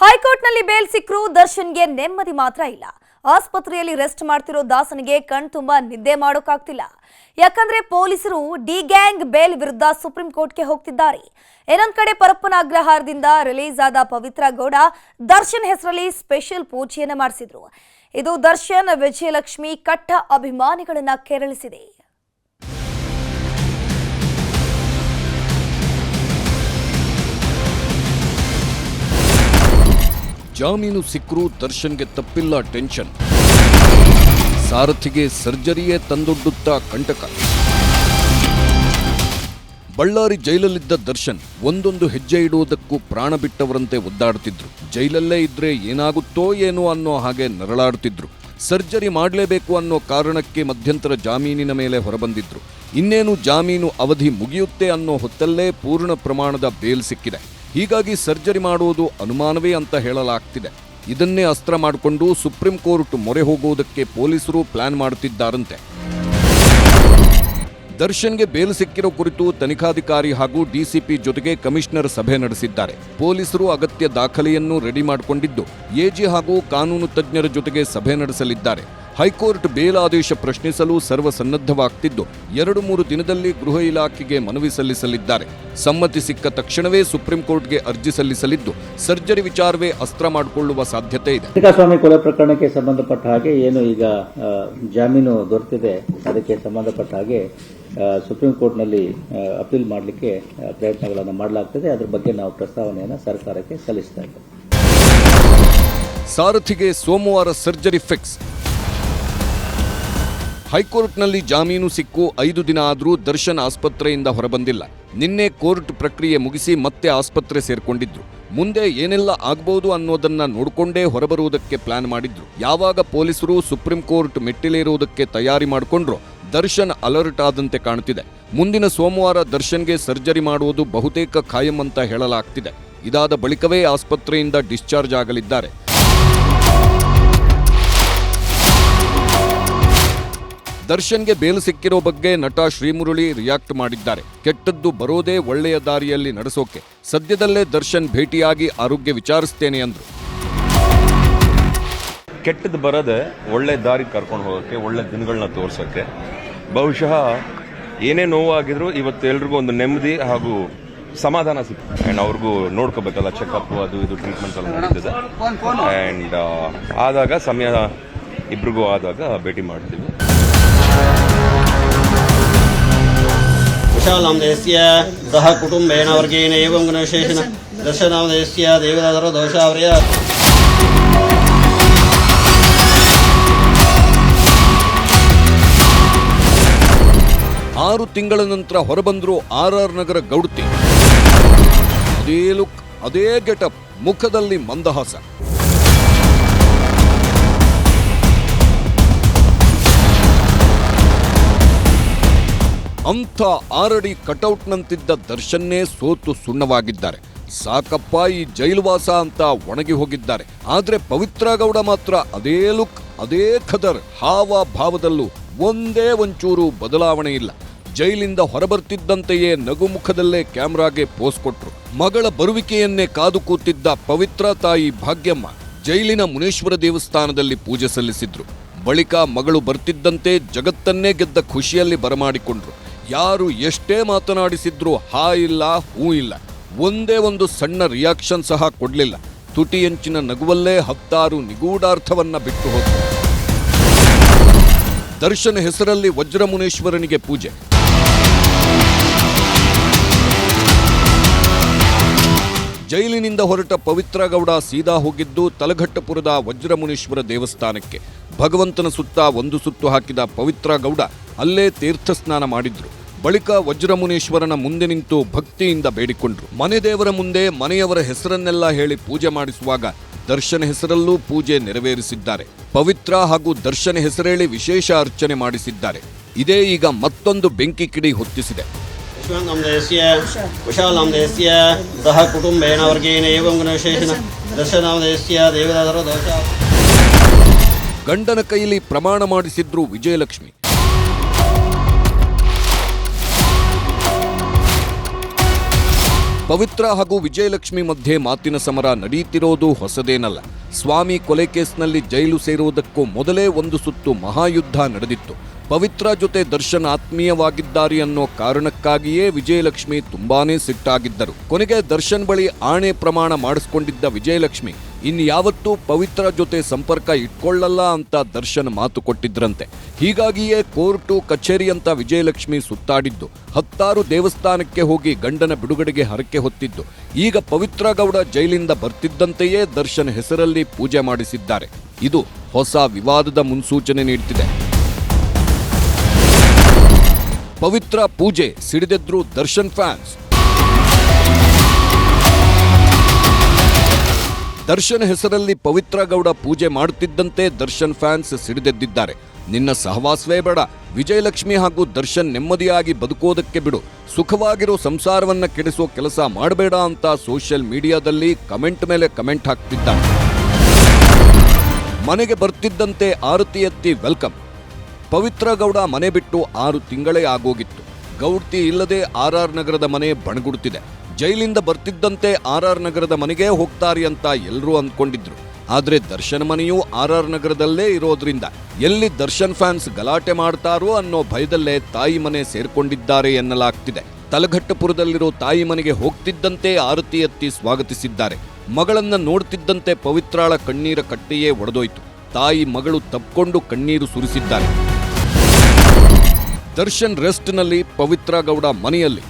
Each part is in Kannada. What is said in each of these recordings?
ಹೈಕೋರ್ಟ್ನಲ್ಲಿ ಬೇಲ್ ಸಿಕ್ಕರೂ ದರ್ಶನ್ಗೆ ನೆಮ್ಮದಿ ಮಾತ್ರ ಇಲ್ಲ. ಆಸ್ಪತ್ರೆಯಲ್ಲಿ ರೆಸ್ಟ್ ಮಾಡ್ತಿರೋ ದಾಸನಿಗೆ ಕಣ್ತುಂಬ ನಿದ್ದೆ ಮಾಡೋಕ್ಕಾಗ್ತಿಲ್ಲ. ಯಾಕಂದ್ರೆ ಪೊಲೀಸರು ಡಿ ಗ್ಯಾಂಗ್ ಬೇಲ್ ವಿರುದ್ಧ ಸುಪ್ರೀಂ ಕೋರ್ಟ್ಗೆ ಹೋಗ್ತಿದ್ದಾರೆ. ಇನ್ನೊಂದ್ ಕಡೆ ಪರಪ್ಪನ ಅಗ್ರಹಾರದಿಂದ ರಿಲೀಸ್ ಆದ ಪವಿತ್ರ ಗೌಡ ದರ್ಶನ್ ಹೆಸರಲ್ಲಿ ಸ್ಪೆಷಲ್ ಪೂಜೆಯನ್ನ ಮಾಡಿಸಿದ್ರು. ಇದು ದರ್ಶನ್ ವಿಜಯಲಕ್ಷ್ಮಿ ಕಟ್ಟ ಅಭಿಮಾನಿಗಳನ್ನ ಕೆರಳಿಸಿದೆ. ಜಾಮೀನು ಸಿಕ್ಕರೂ ದರ್ಶನ್ಗೆ ತಪ್ಪಿಲ್ಲ ಟೆನ್ಷನ್. ಸಾರಥಿಗೆ ಸರ್ಜರಿಯೇ ತಂದೊಡ್ಡುತ್ತಾ ಕಂಟಕ. ಬಳ್ಳಾರಿ ಜೈಲಲ್ಲಿದ್ದ ದರ್ಶನ್ ಒಂದೊಂದು ಹೆಜ್ಜೆ ಇಡುವುದಕ್ಕೂ ಪ್ರಾಣ ಬಿಟ್ಟವರಂತೆ ಒದ್ದಾಡ್ತಿದ್ರು. ಜೈಲಲ್ಲೇ ಇದ್ರೆ ಏನಾಗುತ್ತೋ ಏನೋ ಅನ್ನೋ ಹಾಗೆ ನರಳಾಡ್ತಿದ್ರು. ಸರ್ಜರಿ ಮಾಡಲೇಬೇಕು ಅನ್ನೋ ಕಾರಣಕ್ಕೆ ಮಧ್ಯಂತರ ಜಾಮೀನಿನ ಮೇಲೆ ಹೊರಬಂದಿದ್ರು. ಇನ್ನೇನು ಜಾಮೀನು ಅವಧಿ ಮುಗಿಯುತ್ತೆ ಅನ್ನೋ ಹೊತ್ತಲ್ಲೇ ಪೂರ್ಣ ಪ್ರಮಾಣದ ಬೇಲ್ ಸಿಕ್ಕಿದೆ. ಹೀಗಾಗಿ ಸರ್ಜರಿ ಮಾಡುವುದು ಅನುಮಾನವೇ ಅಂತ ಹೇಳಲಾಗ್ತಿದೆ. ಇದನ್ನೇ ಅಸ್ತ್ರ ಮಾಡಿಕೊಂಡು ಸುಪ್ರೀಂ ಕೋರ್ಟ್ ಮೊರೆ ಹೋಗುವುದಕ್ಕೆ ಪೊಲೀಸರು ಪ್ಲಾನ್ ಮಾಡುತ್ತಿದ್ದಾರಂತೆ. ದರ್ಶನ್ಗೆ ಬೇಲ್ ಸಿಕ್ಕಿರೋ ಕುರಿತು ತನಿಖಾಧಿಕಾರಿ ಹಾಗೂ ಡಿಸಿಪಿ ಜೊತೆಗೆ ಕಮಿಷನರ್ ಸಭೆ ನಡೆಸಿದ್ದಾರೆ. ಪೊಲೀಸರು ಅಗತ್ಯ ದಾಖಲೆಯನ್ನು ರೆಡಿ ಮಾಡಿಕೊಂಡಿದ್ದು ಎಜಿ ಹಾಗೂ ಕಾನೂನು ತಜ್ಞರ ಜೊತೆಗೆ ಸಭೆ ನಡೆಸಲಿದ್ದಾರೆ. ಹೈಕೋರ್ಟ್ ಬೇಲ್ ಆದೇಶ ಪ್ರಶ್ನಿಸಲು ಸರ್ವಸನ್ನದ್ಧವಾಗ್ತಿದ್ದು. ಎರಡು ಮೂರು ದಿನದಲ್ಲಿ ಗೃಹ ಇಲಾಖೆಗೆ ಮನವಿ ಸಲ್ಲಿಸಲಿದ್ದಾರೆ. ಸಮ್ಮತಿ ಸಿಕ್ಕ ತಕ್ಷಣವೇ ಸುಪ್ರೀಂ ಕೋರ್ಟ್ಗೆ ಅರ್ಜಿ ಸಲ್ಲಿಸಲಿದ್ದು. ಸರ್ಜರಿ ವಿಚಾರವೇ ಅಸ್ತ್ರ ಮಾಡಿಕೊಳ್ಳುವ ಸಾಧ್ಯತೆ ಇದೆ. ಸ್ವಾಮಿ ಕೊಲೆ ಪ್ರಕರಣಕ್ಕೆ ಸಂಬಂಧಪಟ್ಟ ಹಾಗೆ ಏನು ಈಗ ಜಾಮೀನು ದೊರೆತಿದೆ. ಅದಕ್ಕೆ ಸಂಬಂಧಪಟ್ಟ ಹಾಗೆ ಸುಪ್ರೀಂ ಕೋರ್ಟ್ನಲ್ಲಿ ಅಪೀಲ್ ಮಾಡಲಿಕ್ಕೆ ಪ್ರಯತ್ನಗಳನ್ನು ಮಾಡಲಾಗ್ತದೆ. ಅದರ ಬಗ್ಗೆ ನಾವು ಪ್ರಸ್ತಾವನೆಯನ್ನು ಸರ್ಕಾರಕ್ಕೆ ಸಲ್ಲಿಸ್ತಾ ಇದ್ದೇವೆ. ಸಾರಥಿಗೆ ಸೋಮವಾರ ಸರ್ಜರಿ ಫಿಕ್ಸ್. ಹೈಕೋರ್ಟ್ನಲ್ಲಿ ಜಾಮೀನು ಸಿಕ್ಕು ಐದು ದಿನ ಆದರೂ ದರ್ಶನ್ ಆಸ್ಪತ್ರೆಯಿಂದ ಹೊರಬಂದಿಲ್ಲ. ನಿನ್ನೆ ಕೋರ್ಟ್ ಪ್ರಕ್ರಿಯೆ ಮುಗಿಸಿ ಮತ್ತೆ ಆಸ್ಪತ್ರೆ ಸೇರ್ಕೊಂಡಿದ್ರು. ಮುಂದೆ ಏನೆಲ್ಲ ಆಗ್ಬೋದು ಅನ್ನೋದನ್ನ ನೋಡಿಕೊಂಡೇ ಹೊರಬರುವುದಕ್ಕೆ ಪ್ಲಾನ್ ಮಾಡಿದ್ರು. ಯಾವಾಗ ಪೊಲೀಸರು ಸುಪ್ರೀಂ ಕೋರ್ಟ್ ಮೆಟ್ಟಿಲೇರುವುದಕ್ಕೆ ತಯಾರಿ ಮಾಡಿಕೊಂಡ್ರು ದರ್ಶನ್ ಅಲರ್ಟ್ ಆದಂತೆ ಕಾಣುತ್ತಿದೆ ಮುಂದಿನ ಸೋಮವಾರ ದರ್ಶನ್ಗೆ ಸರ್ಜರಿ ಮಾಡುವುದು ಬಹುತೇಕ ಖಾಯಂ ಅಂತ ಹೇಳಲಾಗ್ತಿದೆ. ಇದಾದ ಬಳಿಕವೇ ಆಸ್ಪತ್ರೆಯಿಂದ ಡಿಸ್ಚಾರ್ಜ್ ಆಗಲಿದ್ದಾರೆ. ದರ್ಶನ್ಗೆ ಬೇಲು ಸಿಕ್ಕಿರೋ ಬಗ್ಗೆ ನಟ ಶ್ರೀಮುರುಳಿ ರಿಯಾಕ್ಟ್ ಮಾಡಿದ್ದಾರೆ. ಕೆಟ್ಟದ್ದು ಬರೋದೇ ಒಳ್ಳೆಯ ದಾರಿಯಲ್ಲಿ ನಡೆಸೋಕೆ. ಸದ್ಯದಲ್ಲೇ ದರ್ಶನ್ ಭೇಟಿಯಾಗಿ ಆರೋಗ್ಯ ವಿಚಾರಿಸ್ತೇನೆ ಅಂದರು. ಕೆಟ್ಟದ್ದು ಬರೋದೆ ಒಳ್ಳೆ ದಾರಿ ಕರ್ಕೊಂಡು ಹೋಗೋಕ್ಕೆ ಒಳ್ಳೆ ದಿನಗಳನ್ನ ತೋರ್ಸೋಕ್ಕೆ ಬಹುಶಃ ಏನೇ ನೋವಾಗಿದ್ರು ಇವತ್ತು ಎಲ್ರಿಗೂ ಒಂದು ನೆಮ್ಮದಿ ಹಾಗೂ ಸಮಾಧಾನ ಸಿಕ್ತು ಆ್ಯಂಡ್ ಅವ್ರಿಗೂ ನೋಡ್ಕೋಬೇಕಲ್ಲ ಚೆಕಪ್ ಅದು ಇದು ಟ್ರೀಟ್ಮೆಂಟ್ ಎಲ್ಲ ನಡೀತದೆ. ಆ್ಯಂಡ್ ಆದಾಗ ಸಮಯ ಇಬ್ರಿಗೂ ಆದಾಗ ಭೇಟಿ ಮಾಡ್ತೀವಿ. ಕುಶಾಲನಾಮಧೇಯಸ್ಯ ಸಹ ಕುಟುಂಬೇನ ವರ್ಗೇನ ಏವಂ ಗುಣವಿಶೇಷಣ ದರ್ಶನಾಮಧೇಯಸ್ಯ ದೇವದಾದರ ದೋಷಾವರ್ಯ. ಆರು ತಿಂಗಳ ನಂತರ ಹೊರಬಂದ್ರು ಆರ್ ಆರ್ ನಗರ ಗೌಡ್ತಿ. ಅದೇ ಲುಕ್, ಅದೇ ಗೆಟಪ್, ಮುಖದಲ್ಲಿ ಮಂದಹಾಸ. ಅಂಥ ಆರಡಿ ಕಟೌಟ್ನಂತಿದ್ದ ದರ್ಶನ್ನೇ ಸೋತು ಸುಣ್ಣವಾಗಿದ್ದಾರೆ. ಸಾಕಪ್ಪ ಈ ಜೈಲುವಾಸ ಅಂತ ಒಣಗಿ ಹೋಗಿದ್ದಾರೆ. ಆದರೆ ಪವಿತ್ರ ಗೌಡ ಮಾತ್ರ ಅದೇ ಲುಕ್, ಅದೇ ಖದರ್, ಹಾವ ಭಾವದಲ್ಲೂ ಒಂದೇ ಒಂಚೂರು ಬದಲಾವಣೆ ಇಲ್ಲ. ಜೈಲಿಂದ ಹೊರಬರ್ತಿದ್ದಂತೆಯೇ ನಗುಮುಖದಲ್ಲೇ ಕ್ಯಾಮ್ರಾಗೆ ಪೋಸ್ ಕೊಟ್ರು. ಮಗಳ ಬರುವಿಕೆಯನ್ನೇ ಕಾದು ಕೂತಿದ್ದ ಪವಿತ್ರ ತಾಯಿ ಭಾಗ್ಯಮ್ಮ ಜೈಲಿನ ಮುನೇಶ್ವರ ದೇವಸ್ಥಾನದಲ್ಲಿ ಪೂಜೆ ಸಲ್ಲಿಸಿದ್ರು. ಬಳಿಕ ಮಗಳು ಬರ್ತಿದ್ದಂತೆ ಜಗತ್ತನ್ನೇ ಗೆದ್ದ ಖುಷಿಯಲ್ಲಿ ಬರಮಾಡಿಕೊಂಡ್ರು. ಯಾರು ಎಷ್ಟೇ ಮಾತನಾಡಿಸಿದ್ರು ಹಾ ಇಲ್ಲ, ಹೂ ಇಲ್ಲ. ಒಂದೇ ಒಂದು ಸಣ್ಣ ರಿಯಾಕ್ಷನ್ ಸಹ ಕೊಡ್ಲಿಲ್ಲ. ತುಟಿಯಂಚಿನ ನಗುವಲ್ಲೇ ಹತ್ತಾರು ನಿಗೂಢಾರ್ಥವನ್ನ ಬಿಟ್ಟು ಹೋದ ದರ್ಶನ ಹೆಸರಲ್ಲಿ ವಜ್ರಮುನೇಶ್ವರನಿಗೆ ಪೂಜೆ. ಜೈಲಿನಿಂದ ಹೊರಟ ಪವಿತ್ರ ಗೌಡ ಸೀದಾ ಹೋಗಿದ್ದು ತಲಘಟ್ಟಪುರದ ವಜ್ರಮುನೇಶ್ವರ ದೇವಸ್ಥಾನಕ್ಕೆ. ಭಗವಂತನ ಸುತ್ತ ಒಂದು ಸುತ್ತು ಹಾಕಿದ ಪವಿತ್ರ ಗೌಡ ಅಲ್ಲೇ ತೀರ್ಥ ಸ್ನಾನ ಮಾಡಿದ್ರು. ಬಳಿಕ ವಜ್ರಮುನೀಶ್ವರನ ಮುಂದೆ ನಿಂತು ಭಕ್ತಿಯಿಂದ ಬೇಡಿಕೊಂಡ್ರು. ಮನೆ ದೇವರ ಮುಂದೆ ಮನೆಯವರ ಹೆಸರನ್ನೆಲ್ಲ ಹೇಳಿ ಪೂಜೆ ಮಾಡಿಸುವಾಗ ದರ್ಶನ ಹೆಸರಲ್ಲೂ ಪೂಜೆ ನೆರವೇರಿಸಿದ್ದಾರೆ. ಪವಿತ್ರ ಹಾಗೂ ದರ್ಶನ ಹೆಸರೇಳಿ ವಿಶೇಷ ಅರ್ಚನೆ ಮಾಡಿಸಿದ್ದಾರೆ. ಇದೇ ಈಗ ಮತ್ತೊಂದು ಬೆಂಕಿ ಕಿಡಿ ಹೊತ್ತಿಸಿದೆ. ಸಹ ದೋಷ. ಗಂಡನ ಕೈಯಲ್ಲಿ ಪ್ರಮಾಣ ಮಾಡಿಸಿದ್ರು ವಿಜಯಲಕ್ಷ್ಮಿ. ಪವಿತ್ರ ಹಾಗೂ ವಿಜಯಲಕ್ಷ್ಮಿ ಮಧ್ಯೆ ಮಾತಿನ ಸಮರ ನಡೆಯುತ್ತಿರೋದು ಹೊಸದೇನಲ್ಲ. ಸ್ವಾಮಿ ಕೊಲೆ ಕೇಸ್ನಲ್ಲಿ ಜೈಲು ಸೇರುವುದಕ್ಕೂ ಮೊದಲೇ ಒಂದು ಸುತ್ತು ಮಹಾಯುದ್ಧ ನಡೆದಿತ್ತು. ಪವಿತ್ರ ಜೊತೆ ದರ್ಶನ್ ಆತ್ಮೀಯವಾಗಿದ್ದಾರೆ ಅನ್ನೋ ಕಾರಣಕ್ಕಾಗಿಯೇ ವಿಜಯಲಕ್ಷ್ಮಿ ತುಂಬಾನೇ ಸಿಟ್ಟಾಗಿದ್ದರು. ಕೊನೆಗೆ ದರ್ಶನ್ ಬಳಿ ಆಣೆ ಪ್ರಮಾಣ ಮಾಡಿಸ್ಕೊಂಡಿದ್ದ ವಿಜಯಲಕ್ಷ್ಮಿ ಇನ್ಯಾವತ್ತೂ ಪವಿತ್ರ ಜೊತೆ ಸಂಪರ್ಕ ಇಟ್ಕೊಳ್ಳಲ್ಲ ಅಂತ ದರ್ಶನ್ ಮಾತು ಕೊಟ್ಟಿದ್ರಂತೆ. ಹೀಗಾಗಿಯೇ ಕೋರ್ಟು ಕಚೇರಿ ಅಂತ ವಿಜಯಲಕ್ಷ್ಮಿ ಸುತ್ತಾಡಿದ್ದು. ಹತ್ತಾರು ದೇವಸ್ಥಾನಕ್ಕೆ ಹೋಗಿ ಗಂಡನ ಬಿಡುಗಡೆಗೆ ಹರಕೆ ಹೊತ್ತಿದ್ದು. ಈಗ ಪವಿತ್ರ ಗೌಡ ಜೈಲಿಂದ ಬರ್ತಿದ್ದಂತೆಯೇ ದರ್ಶನ್ ಹೆಸರಲ್ಲಿ ಪೂಜೆ ಮಾಡಿಸಿದ್ದಾರೆ. ಇದು ಹೊಸ ವಿವಾದದ ಮುನ್ಸೂಚನೆ ನೀಡುತ್ತಿದೆ ಪವಿತ್ರ ಪೂಜೆ ಸಿಡಿದೆದ್ರು ದರ್ಶನ್ ಫ್ಯಾನ್ಸ್. ದರ್ಶನ್ ಹೆಸರಲ್ಲಿ ಪವಿತ್ರ ಗೌಡ ಪೂಜೆ ಮಾಡುತ್ತಿದ್ದಂತೆ ದರ್ಶನ್ ಫ್ಯಾನ್ಸ್ ಸಿಡಿದೆದ್ದಿದ್ದಾರೆ. ನಿನ್ನ ಸಹವಾಸವೇ ಬೇಡ. ವಿಜಯಲಕ್ಷ್ಮಿ ಹಾಗೂ ದರ್ಶನ್ ನೆಮ್ಮದಿಯಾಗಿ ಬದುಕೋದಕ್ಕೆ ಬಿಡು. ಸುಖವಾಗಿರೋ ಸಂಸಾರವನ್ನ ಕೆಡಿಸೋ ಕೆಲಸ ಮಾಡಬೇಡ ಅಂತ ಸೋಷಿಯಲ್ ಮೀಡಿಯಾದಲ್ಲಿ ಕಮೆಂಟ್ ಮೇಲೆ ಕಮೆಂಟ್ ಹಾಕ್ತಿದ್ದಾನೆ ಮನೆಗೆ ಬರ್ತಿದ್ದಂತೆ ಆರತಿ ಎತ್ತಿ ವೆಲ್ಕಮ್. ಪವಿತ್ರ ಗೌಡ ಮನೆ ಬಿಟ್ಟು ಆರು ತಿಂಗಳೇ ಆಗೋಗಿತ್ತು. ಗೌಡ್ತಿ ಇಲ್ಲದೆ ಆರ್ ಆರ್ ನಗರದ ಮನೆ ಬಣಗುಡುತ್ತಿದೆ ಜೈಲಿಂದ ಬರ್ತಿದ್ದಂತೆ ಆರ್ ಆರ್ ನಗರದ ಮನೆಗೆ ಹೋಗ್ತಾರೆ ಅಂತ ಎಲ್ಲರೂ ಅಂದ್ಕೊಂಡಿದ್ರು. ಆದರೆ ದರ್ಶನ್ ಮನೆಯೂ ಆರ್ ಆರ್ ನಗರದಲ್ಲೇ ಇರೋದ್ರಿಂದ ಎಲ್ಲಿ ದರ್ಶನ್ ಫ್ಯಾನ್ಸ್ ಗಲಾಟೆ ಮಾಡ್ತಾರೋ ಅನ್ನೋ ಭಯದಲ್ಲೇ ತಾಯಿ ಮನೆ ಸೇರ್ಕೊಂಡಿದ್ದಾರೆ ಎನ್ನಲಾಗ್ತಿದೆ. ತಲಘಟ್ಟಪುರದಲ್ಲಿರೋ ತಾಯಿ ಮನೆಗೆ ಹೋಗ್ತಿದ್ದಂತೆ ಆರತಿ ಎತ್ತಿ ಸ್ವಾಗತಿಸಿದ್ದಾರೆ. ಮಗಳನ್ನ ನೋಡ್ತಿದ್ದಂತೆ ಪವಿತ್ರಾಳ ಕಣ್ಣೀರ ಕಟ್ಟೆಯೇ ಒಡೆದೋಯ್ತು. ತಾಯಿ ಮಗಳು ತಪ್ಕೊಂಡು ಕಣ್ಣೀರು ಸುರಿಸಿದ್ದಾರೆ. ದರ್ಶನ್ ರೆಸ್ಟ್ನಲ್ಲಿ ಪವಿತ್ರಾ ಗೌಡ ಮನೆಯಲ್ಲಿ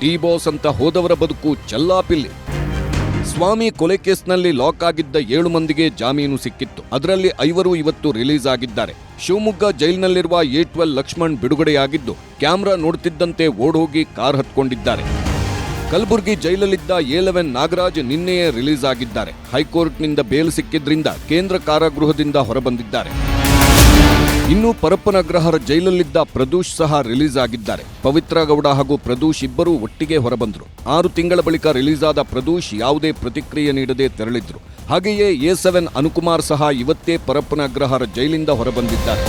ಟಿ ಬಾಸ್ ಅಂತ ಹೋದವರ ಬದುಕು ಚಲ್ಲಾಪಿಲ್ಲಿ. ಸ್ವಾಮಿ ಕೊಲೆ ಕೇಸ್ನಲ್ಲಿ ಲಾಕ್ ಆಗಿದ್ದ ಏಳು ಮಂದಿಗೆ ಜಾಮೀನು ಸಿಕ್ಕಿತ್ತು. ಅದರಲ್ಲಿ ಐವರು ಇವತ್ತು ರಿಲೀಸ್ ಆಗಿದ್ದಾರೆ. ಶಿವಮೊಗ್ಗ ಜೈಲಿನಲ್ಲಿರುವ ಎ ಟ್ವೆಲ್ ಲಕ್ಷ್ಮಣ್ ಬಿಡುಗಡೆಯಾಗಿದ್ದು, ಕ್ಯಾಮ್ರಾ ನೋಡ್ತಿದ್ದಂತೆ ಓಡೋಗಿ ಕಾರ್ ಹತ್ಕೊಂಡಿದ್ದಾರೆ. ಕಲಬುರಗಿ ಜೈಲಲ್ಲಿದ್ದ ಎ ಲೆವೆನ್ ನಾಗರಾಜ್ ನಿನ್ನೆಯೇ ರಿಲೀಸ್ ಆಗಿದ್ದಾರೆ. ಹೈಕೋರ್ಟ್ನಿಂದ ಬೇಲ್ ಸಿಕ್ಕಿದ್ರಿಂದ ಕೇಂದ್ರ ಕಾರಾಗೃಹದಿಂದ ಹೊರಬಂದಿದ್ದಾರೆ. ಇನ್ನು ಪರಪ್ಪನಗ್ರಹರ ಜೈಲಲ್ಲಿದ್ದ ಪ್ರದೂಷ್ ಸಹ ರಿಲೀಸ್ ಆಗಿದ್ದಾರೆ. ಪವಿತ್ರ ಗೌಡ ಹಾಗೂ ಪ್ರದೂಷ್ ಇಬ್ಬರೂ ಒಟ್ಟಿಗೆ ಹೊರಬಂದರು. ಆರು ತಿಂಗಳ ಬಳಿಕ ರಿಲೀಸ್ ಆದ ಪ್ರದೂಷ್ ಯಾವುದೇ ಪ್ರತಿಕ್ರಿಯೆ ನೀಡದೆ ತೆರಳಿದ್ರು. ಹಾಗೆಯೇ ಎ ಸೆವೆನ್ ಅನುಕುಮಾರ್ ಸಹ ಇವತ್ತೇ ಪರಪ್ಪನಗ್ರಹರ ಜೈಲಿಂದ ಹೊರಬಂದಿದ್ದಾರೆ.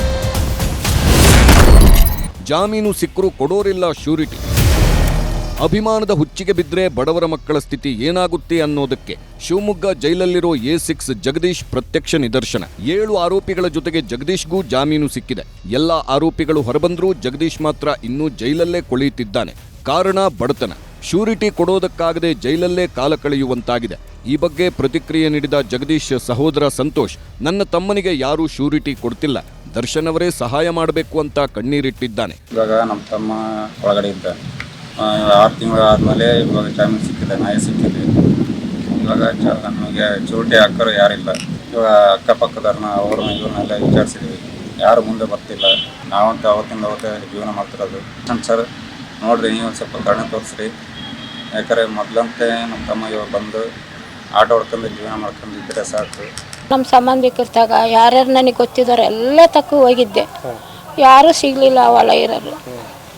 ಜಾಮೀನು ಸಿಕ್ಕರೂ ಕೊಡೋರಿಲ್ಲ ಶ್ಯೂರಿಟಿ. ಅಭಿಮಾನದ ಹುಚ್ಚಿಗೆ ಬಿದ್ರೆ ಬಡವರ ಮಕ್ಕಳ ಸ್ಥಿತಿ ಏನಾಗುತ್ತೆ ಅನ್ನೋದಕ್ಕೆ ಶಿವಮೊಗ್ಗ ಜೈಲಲ್ಲಿರೋ ಎ ಸಿಕ್ಸ್ ಜಗದೀಶ್ ಪ್ರತ್ಯಕ್ಷ ನಿದರ್ಶನ. ಏಳು ಆರೋಪಿಗಳ ಜೊತೆಗೆ ಜಗದೀಶ್ಗೂ ಜಾಮೀನು ಸಿಕ್ಕಿದೆ. ಎಲ್ಲ ಆರೋಪಿಗಳು ಹೊರಬಂದರೂ ಜಗದೀಶ್ ಮಾತ್ರ ಇನ್ನೂ ಜೈಲಲ್ಲೇ ಕೊಳೆಯುತ್ತಿದ್ದಾನೆ. ಕಾರಣ ಬಡತನ. ಶ್ಯೂರಿಟಿ ಕೊಡೋದಕ್ಕಾಗದೆ ಜೈಲಲ್ಲೇ ಕಾಲ ಕಳೆಯುವಂತಾಗಿದೆ. ಈ ಬಗ್ಗೆ ಪ್ರತಿಕ್ರಿಯೆ ನೀಡಿದ ಜಗದೀಶ್ ಸಹೋದರ ಸಂತೋಷ್, ನನ್ನ ತಮ್ಮನಿಗೆ ಯಾರೂ ಶ್ಯೂರಿಟಿ ಕೊಡ್ತಿಲ್ಲ. ದರ್ಶನ್ ಅವರೇ ಸಹಾಯ ಮಾಡಬೇಕು ಅಂತ ಕಣ್ಣೀರಿಟ್ಟಿದ್ದಾನೆ. ಇವಾಗ ನಮ್ಮ ತಮ್ಮ ಒಳಗಡೆ ಆರು ತಿಂಗಳು ಆದಮೇಲೆ ಇವಾಗ ಜಾಮೀನು ಸಿಕ್ಕಿದೆ ನಾಯಿ ಸಿಕ್ಕಿದೆ. ಇವಾಗ ಚ ನಮಗೆ ಚೂಟಿ ಹಾಕೋರು ಯಾರಿಲ್ಲ. ಇವಾಗ ಅಕ್ಕಪಕ್ಕದವ್ರನ್ನ ಅವ್ರನ್ನ ಇವ್ರನ್ನೆಲ್ಲ ವಿಚಾರಿಸಿದ್ವಿ. ಯಾರು ಮುಂದೆ ಬರ್ತಿಲ್ಲ. ನಾವಂತೂ ಅವತ್ತಿಂದ ಅವತ್ತೇ ಜೀವನ ಮಾಡ್ತಿರೋದು. ನಮ್ಮ ಸರ್ ನೋಡಿರಿ ನೀವು ಒಂದು ಸ್ವಲ್ಪ ಕರುಣೆ ತೋರಿಸ್ರಿ. ಯಾಕಂದರೆ ಮೊದಲಂತೆ ನಮ್ಮ ತಮ್ಮ ಇವಾಗ ಬಂದು ಆಟ ಹೊಡ್ಕೊಂಡು ಜೀವನ ಮಾಡ್ಕೊಂಡಿದ್ರೆ ಸಾಕು. ನಮ್ಮ ಸಂಬಂಧಿಕರ್ತಾಗ ಯಾರ್ಯಾರು ನನಗೆ ಗೊತ್ತಿದ್ದಾರೆ ಎಲ್ಲ ತಕ್ಕ ಹೋಗಿದ್ದೆ. ಯಾರೂ ಸಿಗಲಿಲ್ಲ ಅವೆಲ್ಲ ಇರೋರು.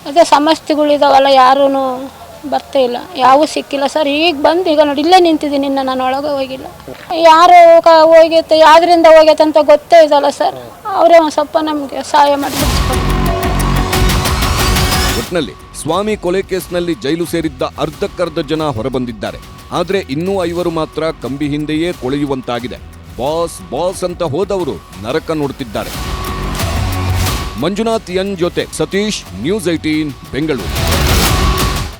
ಅದೇ ಸಮಸ್ಯೆಗಳಿದಾವಲ್ಲ ಯಾರೂ ಬರ್ತಾ ಇಲ್ಲ. ಯಾವೂ ಸಿಕ್ಕಿಲ್ಲ. ಸರ್, ಈಗ ಬಂದು ಈಗ ನೋಡಿ, ಇಲ್ಲೇ ನಿಂತಿದ್ದೀನಿ ಇನ್ನು ನಾನು ಒಳಗೆ ಹೋಗಿಲ್ಲ. ಯಾರು ಕ ಹೋಗೈತೆ ಯಾವ್ದ್ರಿಂದ ಹೋಗೈತೆ ಅಂತ ಗೊತ್ತೇ ಇದಲ್ಲ ಸರ್. ಅವರೇ ಒಂದು ಸ್ವಲ್ಪ ನಮಗೆ ಸಹಾಯ ಮಾಡಿ. ಒಟ್ನಲ್ಲಿ, ಸ್ವಾಮಿ ಕೊಲೆ ಕೇಸ್ನಲ್ಲಿ ಜೈಲು ಸೇರಿದ್ದ ಅರ್ಧಕ್ಕರ್ಧ ಜನ ಹೊರಬಂದಿದ್ದಾರೆ. ಆದ್ರೆ ಇನ್ನೂ ಐವರು ಮಾತ್ರ ಕಂಬಿ ಹಿಂದೆಯೇ ಕೊಳೆಯುವಂತಾಗಿದೆ. ಬಾಸ್ ಬಾಸ್ ಅಂತ ಹೋದವರು ನರಕ ನೋಡ್ತಿದ್ದಾರೆ. ಮಂಜುನಾಥ್ ಎನ್ ಜೊತೆ ಸತೀಶ್ ನ್ಯೂಸ್ ಏಟೀನ್ ಬೆಂಗಳೂರು.